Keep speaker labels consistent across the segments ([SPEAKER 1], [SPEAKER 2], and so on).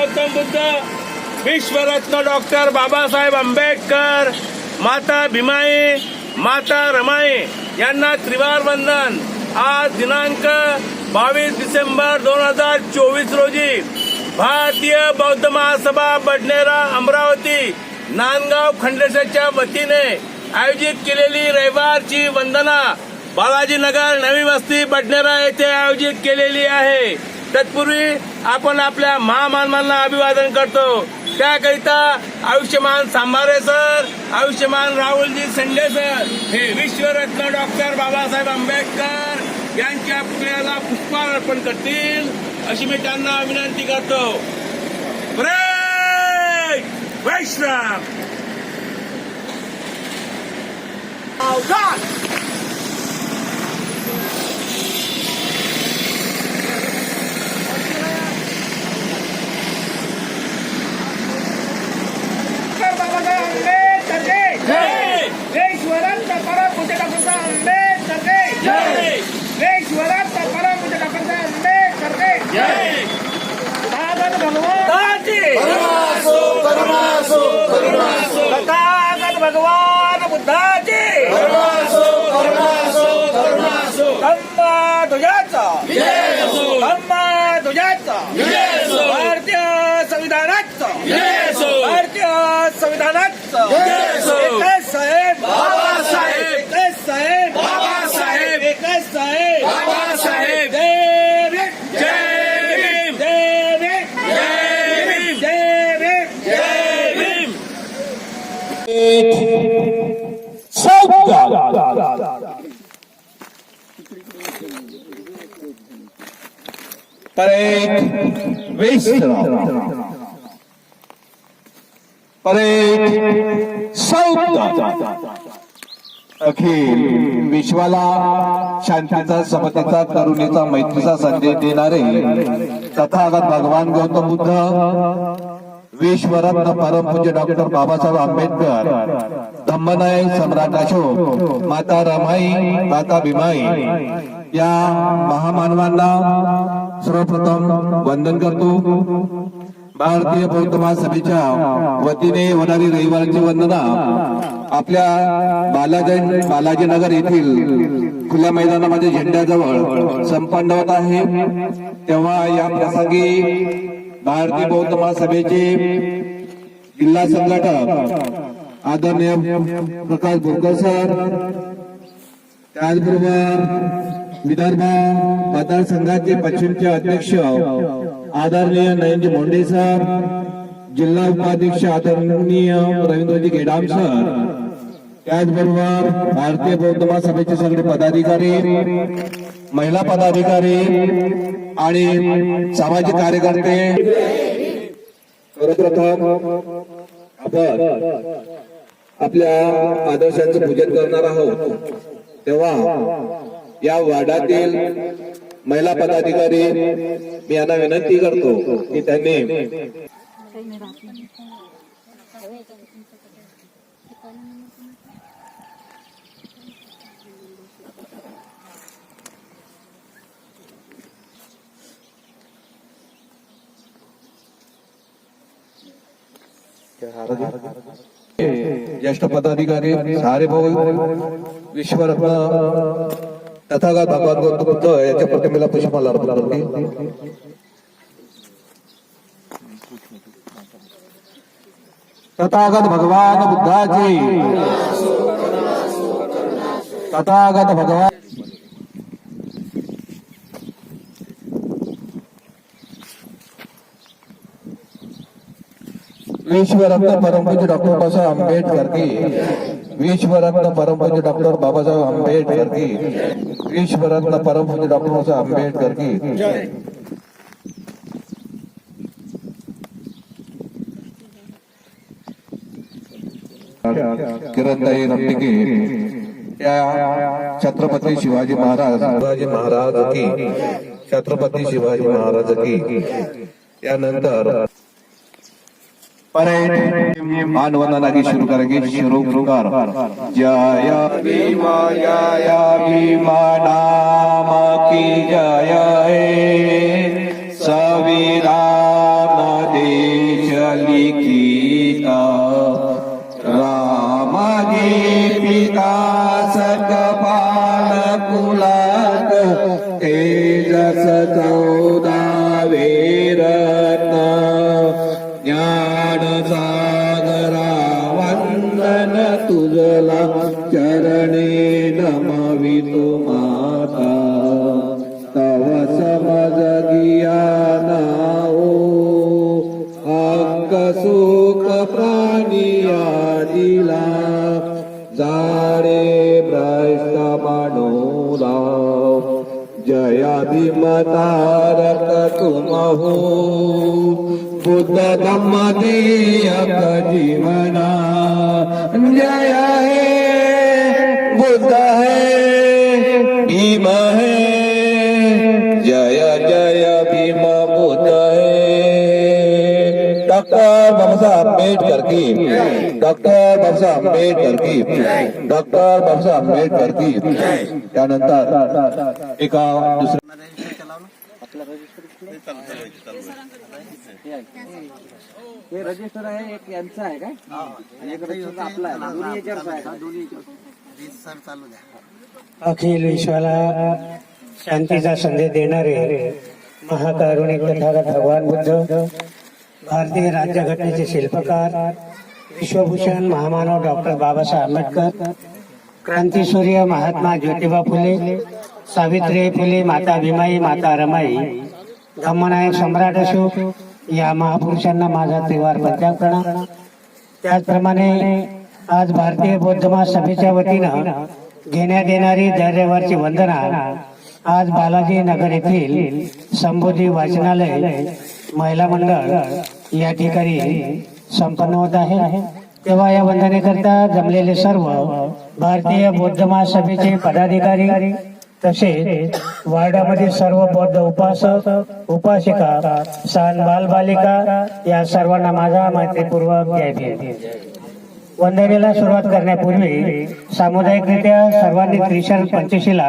[SPEAKER 1] गौतम बुद्ध विश्वरत्न डॉक्टर बाबासाहेब आंबेडकर माता भीमाई माता रमाई यांना त्रिवार वंदन. आज दिनांक बावीस डिसेंबर दोन हजार चोवीस रोजी भारतीय बौद्ध महासभा बडनेरा अमरावती नांदगाव खंडेश्वरच्या वतीने आयोजित केलेली रविवारची वंदना बालाजीनगर नवी वस्ती बडनेरा येथे आयोजित केलेली आहे. तत्पूर्वी आपण आपल्या महामानवांना अभिवादन करतो. त्याकरिता आयुष्यमान सांभारे सर आयुष्यमान राहुलजी संडे सर हे विश्वरत्न डॉक्टर बाबासाहेब आंबेडकर यांच्या पुतळ्याला पुष्पहार अर्पण करतील अशी मी त्यांना विनंती करतो. ब्रेक! वैष्णव!
[SPEAKER 2] Oh, डॉक्टर बाबासाहेब आंबेडकर जय
[SPEAKER 1] जय!
[SPEAKER 2] देशवरांचा परमपूज्य डॉक्टर साहेब आंबेडकर जय
[SPEAKER 1] जय!
[SPEAKER 2] देशवरांचा परमपूज्य डॉक्टर साहेब आंबेडकर जय
[SPEAKER 1] जय
[SPEAKER 2] तथागत भगवान तथागत भगवान बुद्धाचे धम्मा ध्वजाचा धम्मा ध्वजाचा भारतीय संविधानाचा भारतीय संविधानाचं एकच साहेब
[SPEAKER 1] बाबासाहेब.
[SPEAKER 2] एकच साहेब
[SPEAKER 1] बाबासाहेब.
[SPEAKER 2] एकच साहेब
[SPEAKER 1] बाबासाहेब.
[SPEAKER 2] जय भीम
[SPEAKER 1] जय भीम
[SPEAKER 2] जय भीम
[SPEAKER 1] जय भीम
[SPEAKER 2] जय भीम
[SPEAKER 1] जय भीम
[SPEAKER 3] परेड विश्राम परेड साऊथ अखिल विश्वाला शांतीचा समतेचा करुणेचा मैत्रीचा संदेश देणारे तथागत भगवान गौतम बुद्ध विश्वरत्न परमपूज्य डॉक्टर बाबासाहेब आंबेडकर धम्मनाय सम्राट अशोक माता रमाई माता भीमाई या महामानवांना सर्वप्रथम वंदन करतो. भारतीय बौद्ध महासभेच्या वतीने होणारी रविवारची वंदना आपल्या बालाजी बालाजीनगर येथील खुल्या मैदानामध्ये झेंड्याजवळ संपन्न होत आहे. तेव्हा या प्रसंगी भारतीय बौद्ध महासभेचे जिल्हा संघटक आदरणीय प्रकाश बोरकर सर त्याचबरोबर विदर्भ मतदारसंघाचे पश्चिमचे अध्यक्ष आदरणीय नयनजी मोंडे सर जिल्हा उपाध्यक्ष आदरणीय रवींद्रजी गेडाम सर त्याचबरोबर भारतीय बौद्ध महासभेचे सगळे पदाधिकारी महिला पदाधिकारी आणि सामाजिक कार्यकर्ते सर्वप्रथम आपण आपल्या आदर्शांचं पूजन करणार आहोत. तेव्हा या वार्डातील महिला पदाधिकारी मी यांना विनंती करतो की त्यांनी ज्येष्ठ पदाधिकारी सारे भाऊ विश्वरत्न तथागत भगवान गौतम बुद्ध याच्या प्रतिमेला पुष्पमाला अर्पण करते तथागत भगवान बुद्धाची. तथागत भगवान. विश्वरत्न परमपूज्य डॉक्टर बाबासाहेब आंबेडकर की. विश्वरत्न परमपूज्य डॉक्टर बाबासाहेब आंबेडकर की. विश्वरत्न परमपूज्य डॉक्टर बाबासाहेब आंबेडकर की किरणताई रमटिके या छत्रपती शिवाजी महाराज. शिवाजी महाराज की छत्रपती शिवाजी महाराज की. यानंतर मान वंदना की शुरू करेंगे शिरोकार जय भीमा जय भीमा नाम की जय सविराम देश लिखिता राम जी पिता रे भ्रष्ट मनोला जया भीमतारक तुम बुद्ध धम्म जीवना। जय हे बुद्ध डॉक्टर बाबासाहेब आंबेडकर की डॉक्टर बाबासाहेब आंबेडकर की त्यानंतर एका दुसऱ्या
[SPEAKER 2] हे रजिस्टर आहे एक यांचं आहे काय? एक रजिस्टर आपला आहे. दोन्ही याच्यावरच आहे
[SPEAKER 4] अखिल विश्वाला शांतीचा संदेश देणारे महाकारुणिक तथागत भगवान बुद्ध भारतीय राज्यघटनेचे शिल्पकार विश्वभूषण महामानव डॉक्टर बाबासाहेब आंबेडकर क्रांतीसूर्य महात्मा ज्योतिबा फुले सावित्री फुले माता भीमाई माता रमाई धम्मनायक सम्राट अशोक या महापुरुषांना माझा त्रिवार पंचांग प्रणाम. त्याचप्रमाणे आज भारतीय बौद्ध महासभेच्या वतीनं घेण्यात येणारी दर वंदना आज बालाजी नगर येथील संबोधी वाचनालय महिला मंडळ या ठिकाणी संपन्न होत आहे. तेव्हा या वंदनेकरता जमलेले सर्व भारतीय बौद्ध महासभेचे पदाधिकारी तसेच वार्डामधील सर्व बौद्ध उपासक उपासिका सण बालबालिका या सर्वांना माझा मैत्रीपूर्वक वंदनेला सुरुवात करण्यापूर्वी सामुदायिकरित्या सर्वांनी त्रिशरण पंचशीला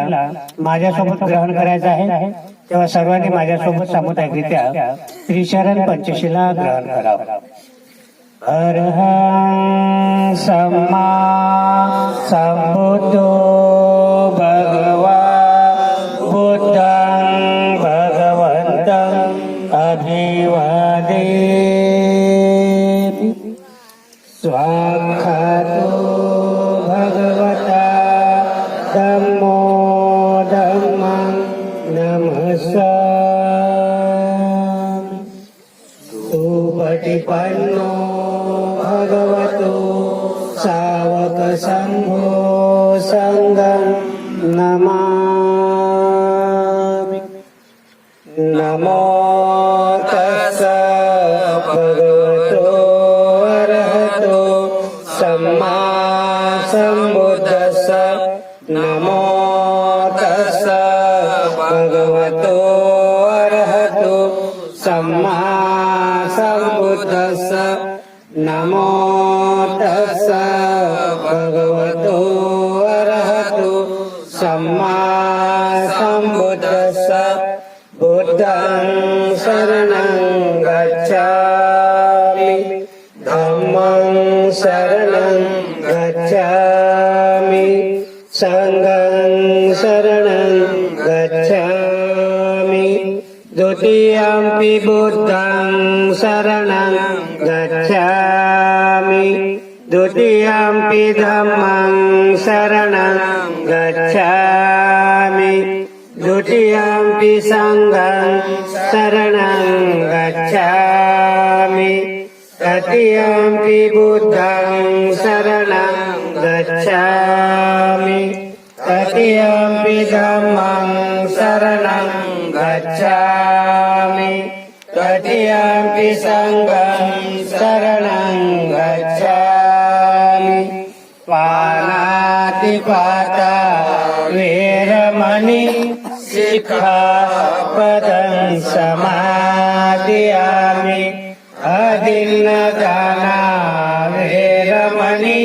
[SPEAKER 4] माझ्यासोबत ग्रहण करायचं आहे. तेव्हा सर्वांनी माझ्यासोबत सामुदायिकरित्या त्रिशरण पंचशीला ग्रहण करावं. अर्हं सम्मा सम्बुद्धो 和山坡上。भगवतो अरहतो सम्मा सम्बुद्धस्स बुद्धं शरणं गच्छामि। धम्मं शरणं गच्छामि। सङ्गं शरणं गच्छामि। द्वितीयम्पि बुद्धं शरणं गच्छामि। द्वितीयम्पि धम्मं शरणं गच्छामि। द्वितीयम्पि सङ्गं शरणं गच्छामि। तृतीयम्पि बुद्धं शरणं गच्छामि। तृतीयम्पि धम्मं शरणं गच्छामि। पानातिपाता वेरमणि शिखापदं समादयामि अदिन्नदाना वेरमणि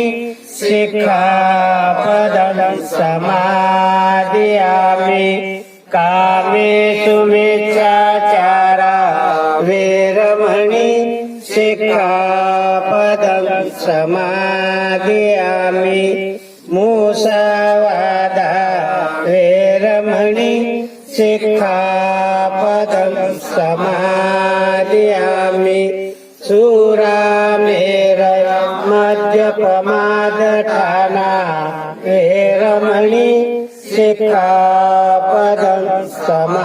[SPEAKER 4] शिखापदं समादयामि कामेषु मिच्छाचारा वेरमणि शिखापदं समादयामि मूषावादा वेरमणि शिक्षापदं समादयामि सुरामेरय मद्यपमादठाना वेरमणि शिक्षापदं समादयामि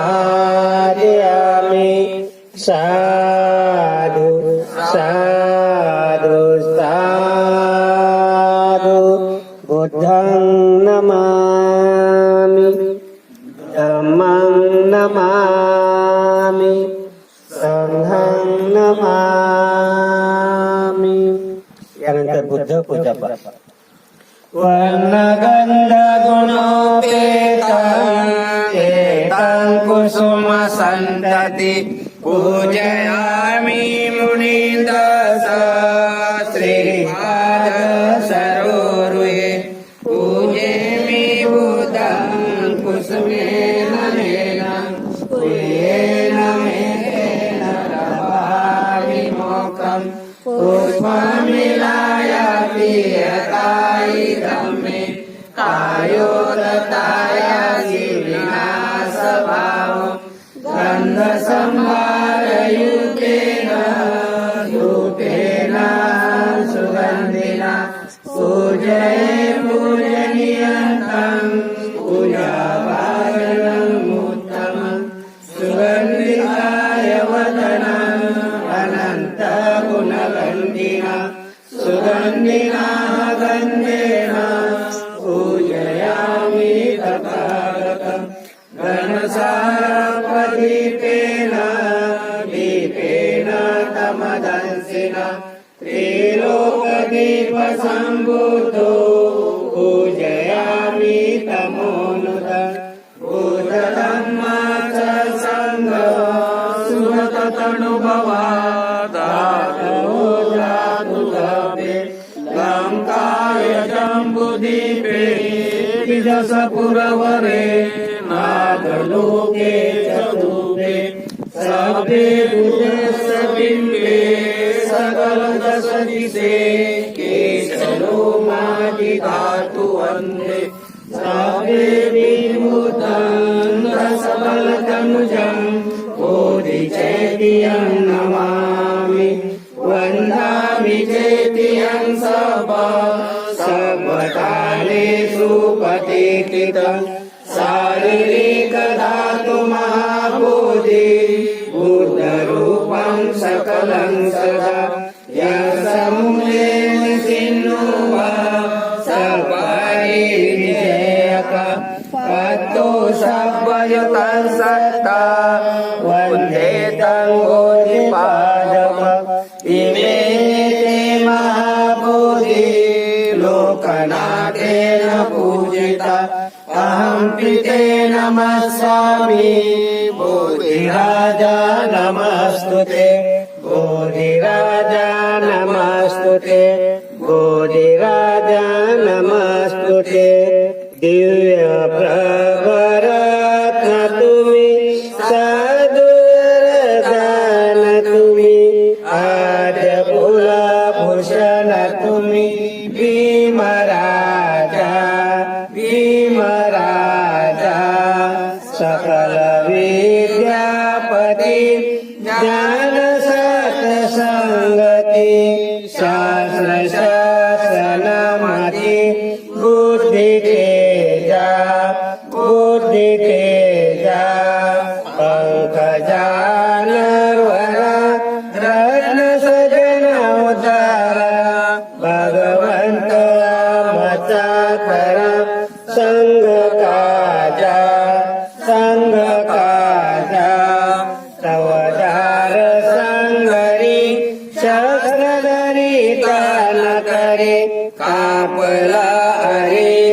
[SPEAKER 4] सा Udang namami, damang namami, sanghang namami. Yang terpuja puja pak. Warna ganda guno petang, petang kusuma santati pujaya. จยผู้เรียนตัง सम्भूतो पूजयामि तमोनुत। बुद्धधम्मा च सङ्घ सुरततनुभवा लङ्काय जम्बुदीपे विजसपुरवरे नागलोके चतुर्भे। सभे बुधसबिम्बे सकलदश दिशे वन्दे भूतान ओदि चेति ओरिचेपयं नमामि वन्दामि चेति स वा सर्वदा नेषु नमस्वामि बोधिराजा नमस्तु ते बोधिराजा नमस्तु ते बोधिराजा नमस्तु ते दिव्य तान करे कापला अरे